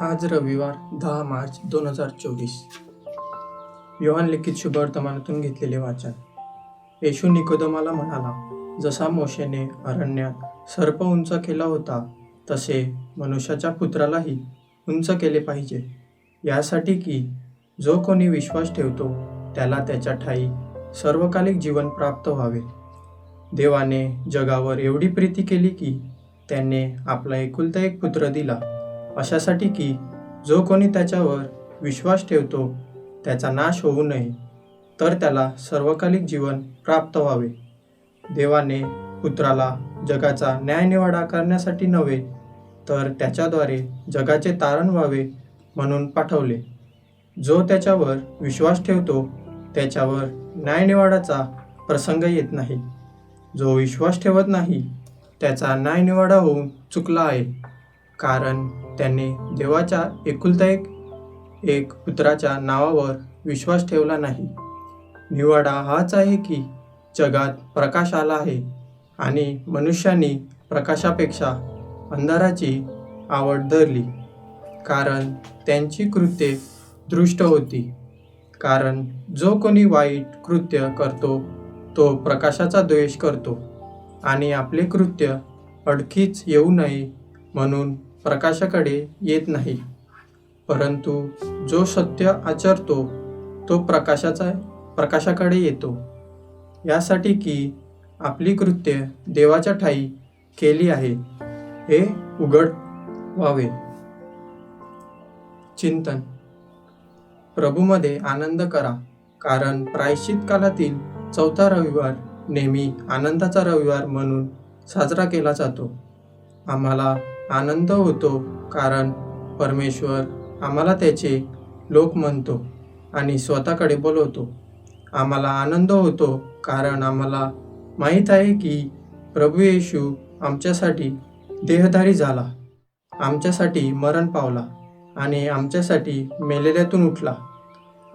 आज रविवार दहा मार्च दोन हजार चोवीस. योहान लिखित शुभवर्तमानातून घेतलेले वाचन. येशू निकोदमाला म्हणाला जसा मोशेने अरण्यात सर्प उंच केला होता तसे मनुष्याच्या पुत्रालाही उंच केले पाहिजे. यासाठी की जो कोणी विश्वास ठेवतो त्याला त्याच्या ठाई सर्वकालिक जीवन प्राप्त व्हावे. देवाने जगावर एवढी प्रीती केली की त्याने आपला एकुलता एक पुत्र दिला. अशासाठी की जो कोणी त्याच्यावर विश्वास ठेवतो त्याचा नाश होऊ नये तर त्याला सर्वकालिक जीवन प्राप्त व्हावे. देवाने पुत्राला जगाचा न्यायनिवाडा करण्यासाठी नव्हे तर त्याच्याद्वारे जगाचे तारण व्हावे म्हणून पाठवले. जो त्याच्यावर विश्वास ठेवतो त्याच्यावर न्यायनिवाडाचा प्रसंग येत नाही. जो विश्वास ठेवत नाही त्याचा न्यायनिवाडा होऊन चुकला आहे. कारण त्याने देवाच्या एकुलता एक एक पुत्राच्या नावावर विश्वास ठेवला नाही. निवाडा हाच आहे की जगात प्रकाश आला आहे आणि मनुष्यानी प्रकाशापेक्षा अंधाराची आवड धरली. कारण त्यांची कृत्ये दृष्ट होती. कारण जो कोणी वाईट कृत्य करतो तो प्रकाशाचा द्वेष करतो आणि आपले कृत्य अडखीच येऊ नये म्हणून प्रकाशाकडे येत नाही. परंतु जो सत्य आचरतो तो प्रकाशाचा प्रकाशाकडे येतो. यासाठी की आपली कृत्य देवाच्या ठाई केली आहे. हे उघड व्हावे. चिंतन. प्रभूमध्ये आनंद करा कारण प्रायश्चित कालातील चौथा रविवार नेहमी आनंदाचा रविवार म्हणून साजरा केला जातो. आम्हाला आनंद होतो कारण परमेश्वर आम्हाला त्याचे लोक म्हणतो आणि स्वतःकडे बोलवतो. आम्हाला आनंद होतो कारण आम्हाला माहीत आहे की प्रभू येशू आमच्यासाठी देहधारी झाला आमच्यासाठी मरण पावला आणि आमच्यासाठी मेलेल्यातून उठला.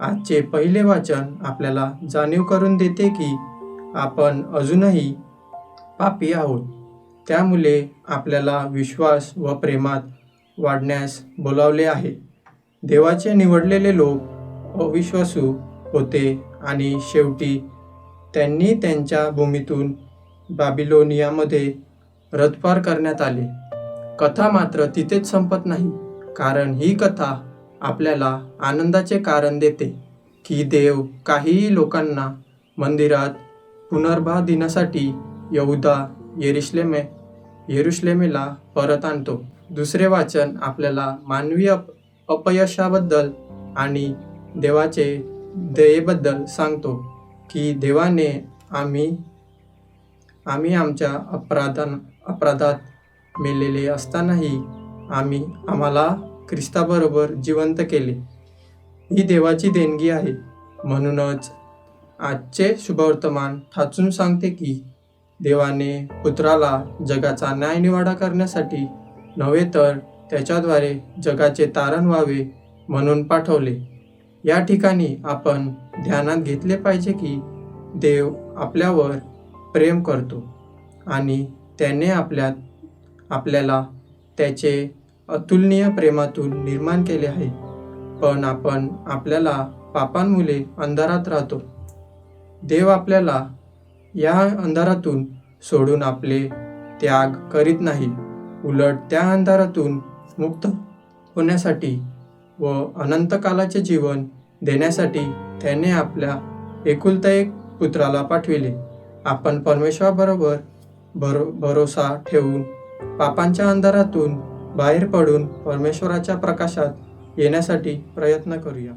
आजचे पहिले वाचन आपल्याला जाणीव करून देते की आपण अजूनही पापी आहोत. त्यामुळे आपल्याला विश्वास व प्रेमात वाढण्यास बोलावले आहे. देवाचे निवडलेले लोक अविश्वासू होते आणि शेवटी त्यांनी त्यांच्या भूमीतून बाबिलोनियामध्ये रथपार करण्यात आले. कथा मात्र तिथेच संपत नाही कारण ही कथा आपल्याला आनंदाचे कारण देते की देव काहीही लोकांना मंदिरात पुनर्भा दिनासाठी यहुदा येरिश्लेमे येरुश्लेमेला परत आणतो. दुसरे वाचन आपल्याला मानवी अप अपयशाबद्दल आणि देवाचे दयेबद्दल सांगतो की देवाने आम्ही आम्ही आमच्या अपराधान अपराधात मेलेले असतानाही आम्ही आम्हाला ख्रिस्ताबरोबर जिवंत केले. ही देवाची देणगी आहे. म्हणूनच आजचे शुभवर्तमान ठाचून सांगते की देवाने पुत्राला जगाचा न्यायनिवाडा करण्यासाठी नव्हे तर त्याच्याद्वारे जगाचे तारण व्हावे म्हणून पाठवले. या ठिकाणी आपण ध्यानात घेतले पाहिजे की देव आपल्यावर प्रेम करतो आणि त्याने आपल्यात आपल्याला त्याचे अतुलनीय प्रेमातून निर्माण केले आहे. पण आपण आपल्याला पापांमुळे अंधारात राहतो. देव आपल्याला या अंधारातून सोडून आपले त्याग करीत नाही. उलट त्या अंधारातून मुक्त होण्यासाठी व अनंत कालाचे जीवन देण्यासाठी त्याने आपल्या एकुलता एक पुत्राला पाठविले. आपण परमेश्वराबरोबर भरो भरोसा ठेवून पापांच्या अंधारातून बाहेर पडून परमेश्वराच्या प्रकाशात येण्यासाठी प्रयत्न करूया.